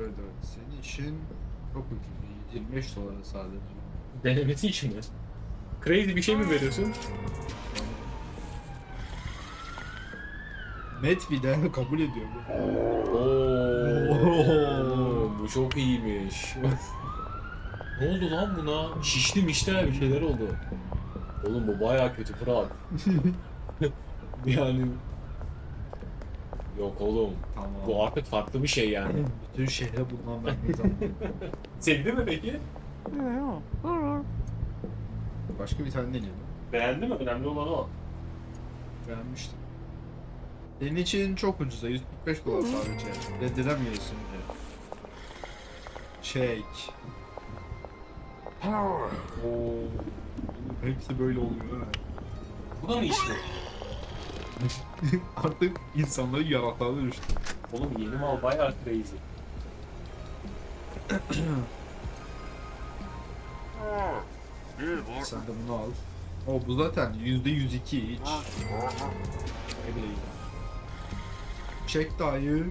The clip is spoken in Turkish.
Evet evet. Senin işin çok ucuz. 25 dolara sadece. Denemesi için mi? Crazy bir şey mi veriyorsun? Met bir de kabul ediyor bu. Oo, bu çok iyiymiş. ne oldu lan buna? Şişli mişler bir şeyler oldu. Oğlum bu baya kötü Fırat. yani... Yok oğlum. Tamam. Bu artık farklı bir şey yani. Bütün şehre bundan verdiği zaman. Sevdi mi peki? Başka bir tane deneyelim. Beğendi mi? Önemli olan o. Beğenmiştim. Senin için çok ucuza 145 dolar sadece. Reddedemiyorsun diye. Shake. Oo. Hepsi böyle oluyor ha. Bu da mı iş mi? Artık insanları yaratığa dönüştü. Oğlum yeni mal bayağı crazy. Sen de bunu al. O bu zaten %102 hiç. Ne bileyim. Çek dayı.